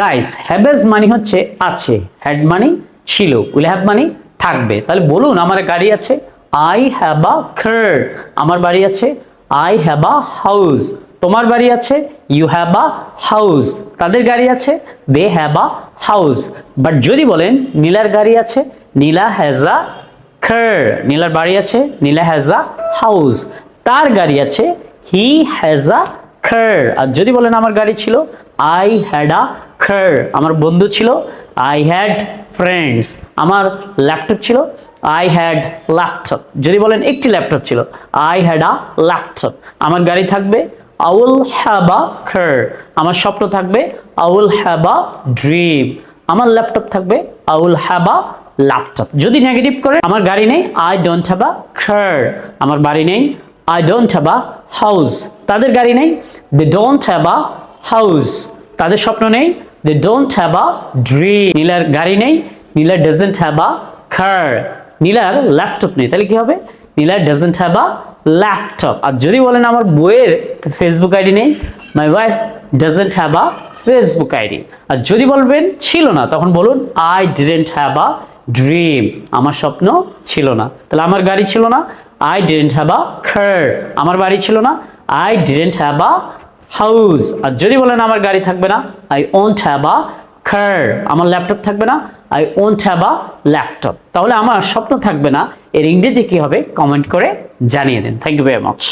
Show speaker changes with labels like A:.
A: Guys হ্যাভেজ মানে হচ্ছে আছে। হ্যাড মানে ছিল। উইল হ্যাভ মানে থাকবে। তাহলে বলুন, আমার গাড়ি আছে আই হ্যাভ আ কার আমার বাড়ি আছে আই হ্যাভ আ হাউস তোমার বাড়ি আছে ইউ হ্যাভ আ হাউস তাদের গাড়ি আছে they have a house but যদি বলেন, নীলার গাড়ি আছে, নীলা হ্যাজ আ কার নীলার বাড়ি আছে, নীলা হ্যাজ আ হাউস তার গাড়ি আছে হি হ্যাজ আ কার আর যদি বলেন আমার গাড়ি ছিল আই হ্যাড আ কার আমার বন্ধু ছিল আই হ্যাড ফ্রেন্ডস আমার ল্যাপটপ ছিল আই হ্যাড ল্যাপটপ যদি বলেন একটি ল্যাপটপ ছিল আই হ্যাড আ ল্যাপটপ আমার গাড়ি থাকবে I will have a car আমার স্বপ্ন থাকবে I will have a dream আমার ল্যাপটপ থাকবে I will have a laptop যদি নেগেটিভ করে, আমার গাড়ি নেই I don't have a car আমার বাড়ি নেই I don't have a house তাদের গাড়ি নেই? They don't have a house তাদের স্বপ্ন নেই? They don't have a dream নীলার গাড়ি নেই? নীলার ডাজেন্ট হ্যাভ আ কার নীলার ল্যাপটপ নেই। তাহলে কি হবে? নীলার ডাজেন্ট হ্যাভ আ ল্যাপটপ আর যদি বলেন আমার বইয়ের ফেসবুক আইডি নেই my wife doesn't have a Facebook ID আর যদি বলবেন, ছিল না, তখন বলুন I didn't have a dream আমার স্বপ্ন ছিল না। তাহলে আমার গাড়ি ছিল না। আই ডিডেন্ট হ্যাভ আ খার আমার বাড়ি ছিল না। I didn't have a house আর যদি বলেন আমার গাড়ি থাকবে না আই ওন্ট হ্যাভ আ খার আমার ল্যাপটপ থাকবে না I won't have a laptop তাহলে আমার স্বপ্ন থাকবে না। এর ইংরেজি কি হবে? কমেন্ট করে জানিয়ে দিন। Thank you very much